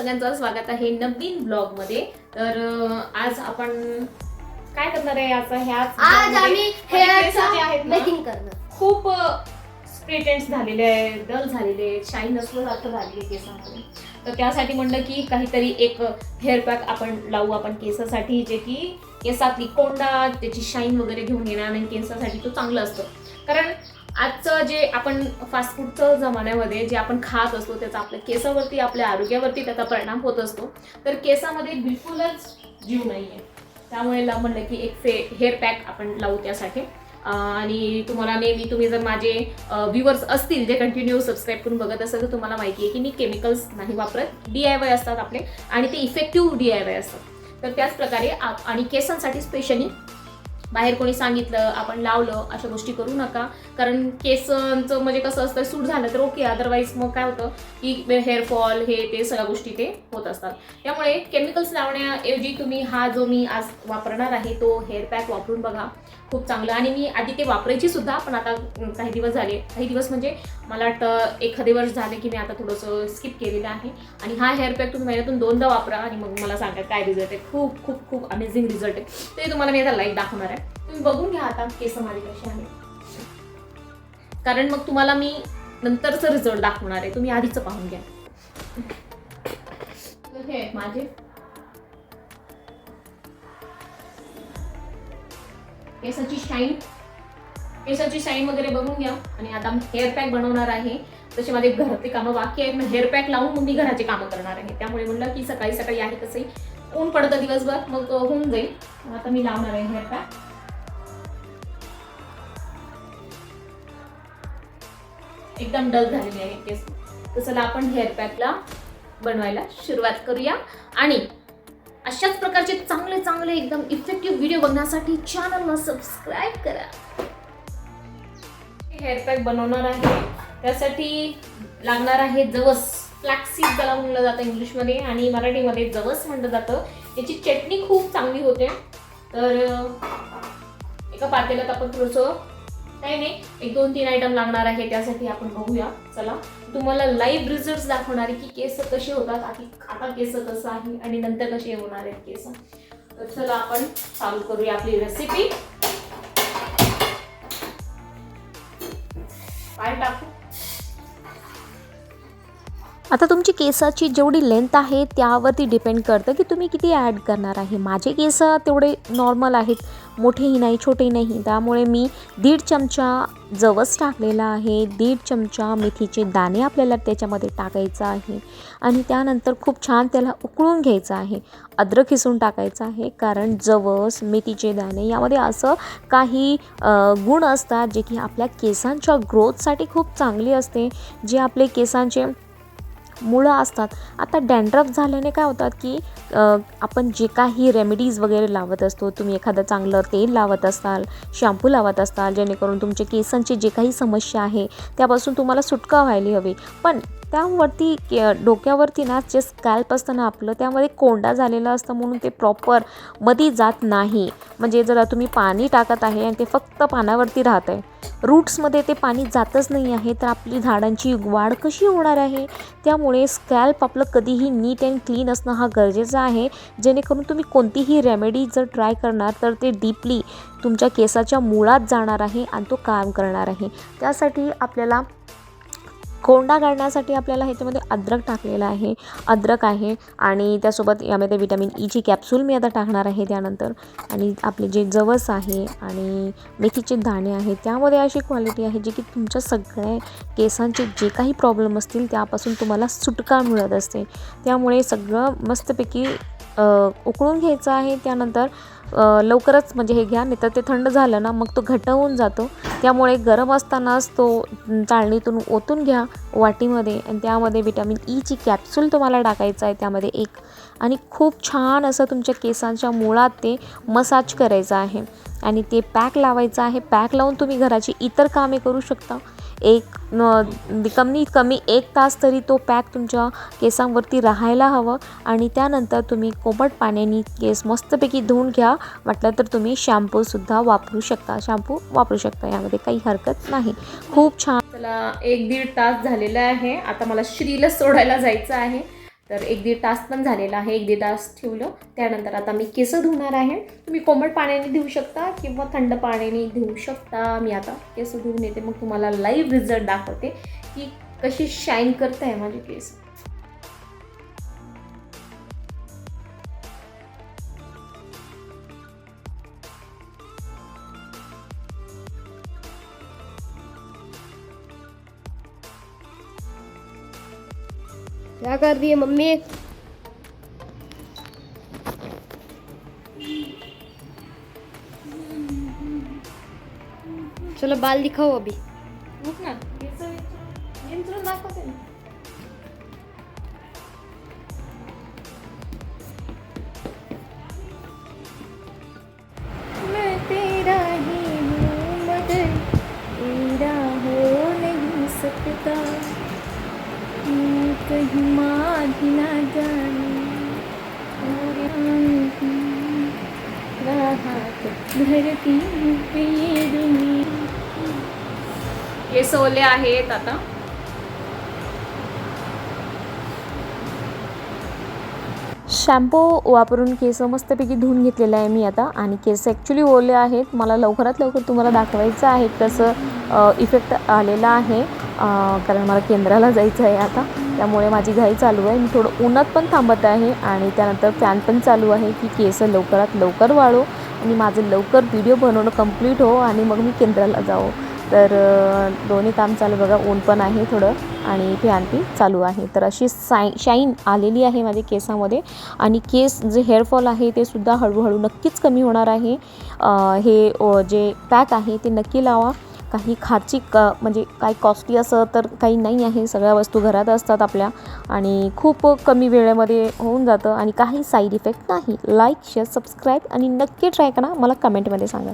सगळ्यांचं स्वागत आहे नवीन ब्लॉगमध्ये तर आज आपण काय करणार आहे आता ह्याच आज आम्ही माझे केस जे हेअरचा आहेत ना, मेकिंग करणार. खूप स्प्रेटेंट्स झालेले आहेत डल झालेले आहेत शाईन नसल्यासारखं झालेले केसांमध्ये तर त्यासाठी म्हणलं की काहीतरी एक हेअर पॅक आपण लावू आपण केसासाठी जे की केसातली कोंडा त्याची शाईन वगैरे घेऊन येणार आणि केसासाठी तो चांगलं असतं. कारण आजचं जे आपण फास्ट फूडचं जमान्यामध्ये जे आपण खात असतो त्याचा आपल्या केसावरती आपल्या आरोग्यावरती त्याचा परिणाम होत असतो. तर केसामध्ये बिलकुलच जीव नाही आहे त्यामुळे म्हणलं की एक फे हेअर पॅक आपण लावू त्यासाठी. आणि तुम्हाला नेहमी तुम्ही जर माझे व्ह्युअर्स असतील जे कंटिन्यू सबस्क्राईब करून बघत असेल तर तुम्हाला माहिती आहे की मी केमिकल्स नाही वापरत. डी आय वाय असतात आपले आणि ते इफेक्टिव्ह डी आय वाय असतात. तर त्याच प्रकारे आणि केसांसाठी स्पेशली बाहेर कोणी सांगितलं आपण लावलं अशा गोष्टी करू नका. कारण केसांचं म्हणजे कसं असतं सूट झालं तर ओके अदरवाईज मग काय होतं की हेअरफॉल हे ते सगळ्या गोष्टी ते होत असतात. त्यामुळे केमिकल्स लावण्याऐवजी तुम्ही हा जो मी आज वापरणार आहे तो हेअर पॅक वापरून बघा. खूप चांगलं. आणि मी आधी ते वापरायची सुद्धा पण आता काही दिवस झाले काही दिवस म्हणजे मला वाटतं एखादे वर्ष झाले की मी आता थोडंसं स्किप केलेलं आहे. आणि हा हेअर पॅक तुम्ही महिन्यातून दोनदा वापरा आणि मग मला सांगा काय रिझल्ट आहे. खूप खूप खूप अमेझिंग रिझल्ट आहे. ते तुम्हाला मी आता लाईव्ह दाखवणार आहे. तुम्ही बघून घ्या आता केस माझे कसे आहे. कारण मग तुम्हाला मी नंतरचं रिझल्ट दाखवणार आहे. तुम्ही आधीचं पाहून घ्या. हे माझे. केसाची शाईन केसाची शाईन वगैरे बघून घ्या. आणि आता हेअर पॅक बनवणार आहे. तसे माझे घरातले कामं बाकी आहेत. मग हेअर पॅक लावून मग मी घराचे कामं करणार आहे. त्यामुळे म्हणलं की सकाळी सकाळी आहे तसंही. ऊन पडतं दिवसभर. मग होऊन जाईल. मग आता मी लावणार आहे हेअर पॅक एकदम डल झालेली आहे केस तर चला आपण हेअर पॅकला बनवायला सुरुवात करूया. आणि अशाच प्रकारचे चांगले चांगले एकदम इफेक्टिव्ह व्हिडिओ बघण्यासाठी चॅनलला सबस्क्राईब करा. हेअर पॅक बनवणार आहे. त्यासाठी लागणार आहे जवस. फ्लॅक्सीड ज्याला म्हणलं जातं इंग्लिशमध्ये आणि मराठीमध्ये जवस म्हणलं जातं. याची चटणी खूप चांगली होते. तर एका पातेल्यात आपण थोडंसं काही नाही एक दोन तीन आयटम लागणार आहे त्यासाठी आपण बघूया. चला. तुम्हाला लाईव्ह रिझल्ट दाखवणार आहे की केस कसे होतात आधी आता केस कसं आहे आणि नंतर कसे होणार आहेत केस. तर चला आपण चालू करूया आपली रेसिपी काय टाकू. आता तुमची केसाची जेवढी लेंथ आहे त्यावरती डिपेंड करतं की तुम्ही किती ॲड करणार आहे. माझे केस तेवढे नॉर्मल आहेत मोठेही नाही छोटेही नाही. त्यामुळे मी दीड चमचा जवस टाकलेला आहे. दीड चमचा मेथीचे दाणे आपल्याला त्याच्यामध्ये टाकायचं आहे. आणि त्यानंतर खूप छान त्याला उकळून घ्यायचं आहे. अद्रक खिसून टाकायचं आहे. कारण जवस मेथीचे दाणे यामध्ये असं काही गुण असतात जे की आपल्या केसांच्या ग्रोथसाठी खूप चांगली असते. जे आपले केसांचे मुळं असतात. आता डॅन्ड्रफ झाल्याने काय होतात की आपण जे काही रेमेडीज वगैरे लावत असतो तुम्ही एखादं चांगलं तेल लावत असाल शॅम्पू लावत असाल जेणेकरून तुमच्या केसांची जे काही समस्या आहे त्यापासून तुम्हाला सुटका व्हायला हवी. पण त्यावरती के डोक्यावरती ना जे स्कॅल्प असतं ना आपलं त्यामध्ये कोंडा झालेला असतं म्हणून ते प्रॉपरमध्ये जात नाही. म्हणजे जरा तुम्ही पाणी टाकत आहे आणि ते फक्त पानावरती राहत आहे रूट्समध्ये ते पाणी जातच नाही आहे तर आपली झाडांची वाढ कशी होणार आहे? त्यामुळे स्कॅल्प आपलं कधीही नीट अँड क्लीन असणं हा गरजेचा आहे. जेणेकरून तुम्ही कोणतीही रेमेडी जर ट्राय करणार तर ते डीपली तुमच्या केसाच्या मुळात जाणार आहे आणि तो काम करणार आहे. त्यासाठी आपल्याला कोंडा काढण्यासाठी आपल्याला ह्याच्यामध्ये अद्रक टाकलेला आहे. अद्रक आहे आणि त्यासोबत यामध्ये विटॅमिन ईची कॅप्सूल मी आता टाकणार आहे त्यानंतर. आणि आपले जे जवस आहे आणि मेथीचे दाणे आहे त्यामध्ये अशी क्वालिटी आहे जी की तुमच्या सगळ्या केसांचे जे काही प्रॉब्लेम असतील त्यापासून तुम्हाला सुटका मिळत असते. त्यामुळे सगळं मस्तपैकी उकळून घ्यायचं आहे. त्यानंतर लवकरच म्हणजे हे घ्या नाही तर ते थंड झालं ना मग तो घट्ट होऊन जातो. त्यामुळे गरम असतानाच तो चाळणीतून ओतून घ्या वाटीमध्ये आणि त्यामध्ये विटॅमिन ईची कॅप्सूल तुम्हाला टाकायचं आहे त्यामध्ये एक. आणि खूप छान असं तुमच्या केसांच्या मुळात ते मसाज करायचं आहे. आणि ते पॅक लावायचं आहे. पॅक लावून तुम्ही घराची इतर कामे करू शकता. एक न कमीत कमी एक तास तरी तो पॅक तुमच्या केसांवरती राहायला हवं. आणि त्यानंतर तुम्ही कोमट पाण्याने केस मस्तपैकी धुवून घ्या. वाटलं तर तुम्ही शॅम्पूसुद्धा वापरू शकता. शॅम्पू वापरू शकता. यामध्ये काही हरकत नाही. खूप छान. त्याला एक दीड तास झालेला आहे. आता मला श्रीला सोडायला जायचं आहे. तर एक दीड तास पण झालेला आहे एक दीड तास ठेवलं. त्यानंतर आता मी केस धुणार आहे. तुम्ही कोमट पाण्याने धुवू शकता किंवा थंड पाण्याने धुवू शकता. मी आता केस धुवून येते. मग तुम्हाला लाईव्ह रिझल्ट दाखवते की कशी शाईन करत आहे माझे केस. क्या कर रही है मम्मी. चलो बाल दिखाओ अभी. कहीं मार ही ना जाने। राहत धरती ये सोले आहेत आता. शॅम्पू वापरून केस मस्तपैकी धुवून घेतलेलं आहे मी आता. आणि केस ॲक्च्युली ओले आहेत. मला लवकरात लवकर तुम्हाला दाखवायचं आहे कसं इफेक्ट आलेला आहे. कारण मला केंद्राला जायचं आहे आता. त्यामुळे माझी घाई चालू आहे. मी थोडं उन्हात पण थांबत आहे. आणि त्यानंतर फॅन पण चालू आहे की केस लवकरात लवकर वाळो. आणि माझं लवकर व्हिडिओ बनवणं कंप्लीट हो. आणि मग मी केंद्राला जाऊ तर दोन्ही काम चालू बघा. ऊन पण आहे थोडं आणि फॅन पी चालू आहे. तर अशी साय शाईन आलेली आहे माझ्या केसामध्ये आणि केस जे हेअरफॉल आहे ते सुद्धा हळूहळू नक्कीच कमी होणार आहे. हे जे पॅक आहे ते नक्की लावा. काही खाची का म्हणजे काही कॉस्टली असं तर काही नाही आहे. सगळ्या वस्तू घरात असतात आपल्या आणि खूप कमी वेळेमध्ये होऊन जातं आणि काही साईड इफेक्ट नाही. लाईक शेअर सबस्क्राईब आणि नक्की ट्राय करा. मला कमेंटमध्ये सांगा.